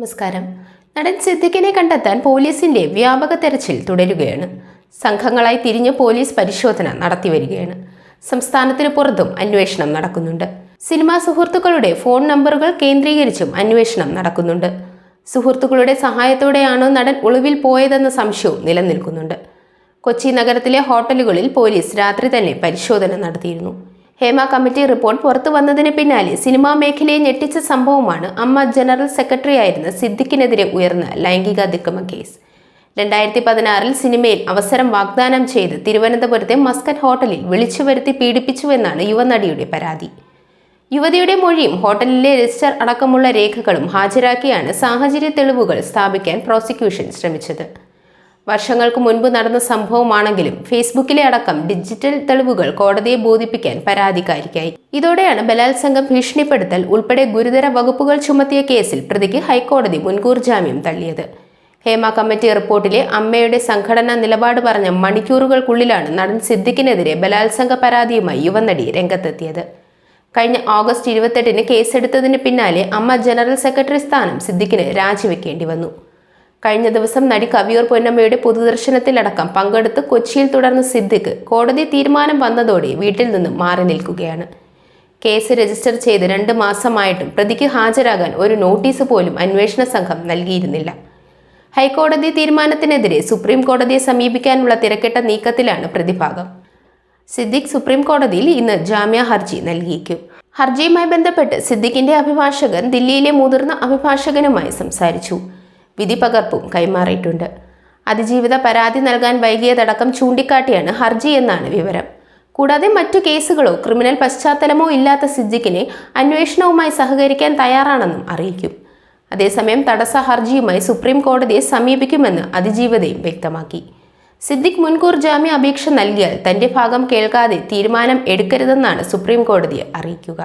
നമസ്കാരം. നടൻ സിദ്ദിഖിനെ കണ്ടെത്താൻ പോലീസിന്റെ വ്യാപക തെരച്ചിൽ തുടരുകയാണ്. സംഘങ്ങളായി തിരിഞ്ഞ് പോലീസ് പരിശോധന നടത്തി വരികയാണ് സംസ്ഥാനത്തിന് പുറത്തും അന്വേഷണം നടക്കുന്നുണ്ട്. സിനിമാ സുഹൃത്തുക്കളുടെ ഫോൺ നമ്പറുകൾ കേന്ദ്രീകരിച്ചും അന്വേഷണം നടക്കുന്നുണ്ട്. സുഹൃത്തുക്കളുടെ സഹായത്തോടെയാണോ നടൻ ഒളിവിൽ പോയതെന്ന സംശയവും നിലനിൽക്കുന്നുണ്ട്. കൊച്ചി നഗരത്തിലെ ഹോട്ടലുകളിൽ പോലീസ് രാത്രി തന്നെ പരിശോധന നടത്തിയിരുന്നു. ഹേമ കമ്മിറ്റി റിപ്പോർട്ട് പുറത്തു വന്നതിന് പിന്നാലെ സിനിമാ മേഖലയെ ഞെട്ടിച്ച സംഭവമാണ് അമ്മ ജനറൽ സെക്രട്ടറി ആയിരുന്ന സിദ്ദിഖിനെതിരെ ഉയർന്ന ലൈംഗിക അതിക്രമ കേസ്. രണ്ടായിരത്തി പതിനാറിൽ സിനിമയിൽ അവസരം വാഗ്ദാനം ചെയ്ത് തിരുവനന്തപുരത്തെ മസ്കറ്റ് ഹോട്ടലിൽ വിളിച്ചു വരുത്തി പീഡിപ്പിച്ചുവെന്നാണ് യുവനടിയുടെ പരാതി. യുവതിയുടെ മൊഴിയും ഹോട്ടലിലെ രജിസ്റ്റർ അടക്കമുള്ള രേഖകളും ഹാജരാക്കിയാണ് സാഹചര്യ തെളിവുകൾ സ്ഥാപിക്കാൻ പ്രോസിക്യൂഷൻ ശ്രമിച്ചത്. വർഷങ്ങൾക്ക് മുൻപ് നടന്ന സംഭവമാണെങ്കിലും ഫേസ്ബുക്കിലെ അടക്കം ഡിജിറ്റൽ തെളിവുകൾ കോടതിയെ ബോധിപ്പിക്കാൻ പരാതിക്കാരിക്കായി. ഇതോടെയാണ് ബലാത്സംഗം ഭീഷണിപ്പെടുത്തൽ ഉൾപ്പെടെ ഗുരുതര വകുപ്പുകൾ ചുമത്തിയ കേസിൽ പ്രതിക്ക് ഹൈക്കോടതി മുൻകൂർ ജാമ്യം തള്ളിയത്. ഹേമ കമ്മിറ്റി റിപ്പോർട്ടിലെ അമ്മയുടെ സംഘടനാ നിലപാട് പറഞ്ഞ മണിക്കൂറുകൾക്കുള്ളിലാണ് നടൻ സിദ്ദിഖിനെതിരെ ബലാത്സംഗ പരാതിയുമായി യുവനടി രംഗത്തെത്തിയത്. കഴിഞ്ഞ ഓഗസ്റ്റ് ഇരുപത്തെട്ടിന് കേസെടുത്തതിന് പിന്നാലെ അമ്മ ജനറൽ സെക്രട്ടറി സ്ഥാനം സിദ്ദിഖിന് രാജിവെക്കേണ്ടി വന്നു. കഴിഞ്ഞ ദിവസം നടി കവിയൂർ പൊന്നമ്മയുടെ പൊതുദർശനത്തിലടക്കം പങ്കെടുത്ത് കൊച്ചിയിൽ തുടർന്ന് സിദ്ദിഖ് കോടതി തീരുമാനം വന്നതോടെ വീട്ടിൽ നിന്നും മാറി നിൽക്കുകയാണ്. കേസ് രജിസ്റ്റർ ചെയ്ത് രണ്ട് മാസമായിട്ടും പ്രതിക്ക് ഹാജരാകാൻ ഒരു നോട്ടീസ് പോലും അന്വേഷണ സംഘം നൽകിയിരുന്നില്ല. ഹൈക്കോടതി തീരുമാനത്തിനെതിരെ സുപ്രീം കോടതിയെ സമീപിക്കാനുള്ള തിരക്കിട്ട നീക്കത്തിലാണ് പ്രതിഭാഗം. സിദ്ദിഖ് സുപ്രീം കോടതിയിൽ ഇന്ന് ജാമ്യ ഹർജി നൽകിയേക്കും ഹർജിയുമായി ബന്ധപ്പെട്ട് സിദ്ദിഖിന്റെ അഭിഭാഷകൻ ദില്ലിയിലെ മുതിർന്ന അഭിഭാഷകനുമായി സംസാരിച്ചു. വിധി പകർപ്പും കൈമാറിയിട്ടുണ്ട്. അതിജീവിത പരാതി നൽകാൻ വൈകിയതടക്കം ചൂണ്ടിക്കാട്ടിയാണ് ഹർജി എന്നാണ് വിവരം. കൂടാതെ മറ്റു കേസുകളോ ക്രിമിനൽ പശ്ചാത്തലമോ ഇല്ലാത്ത സിദ്ദിഖിനെ അന്വേഷണവുമായി സഹകരിക്കാൻ തയ്യാറാണെന്നും അറിയിക്കും. അതേസമയം തടസ്സ ഹർജിയുമായി സുപ്രീം കോടതിയെ സമീപിക്കുമെന്ന് അതിജീവിതയും വ്യക്തമാക്കി. സിദ്ദിഖ് മുൻകൂർ ജാമ്യ അപേക്ഷ നൽകിയാൽ തന്റെ ഭാഗം കേൾക്കാതെ തീരുമാനം എടുക്കരുതെന്നാണ് സുപ്രീം കോടതിയെ അറിയിക്കുക.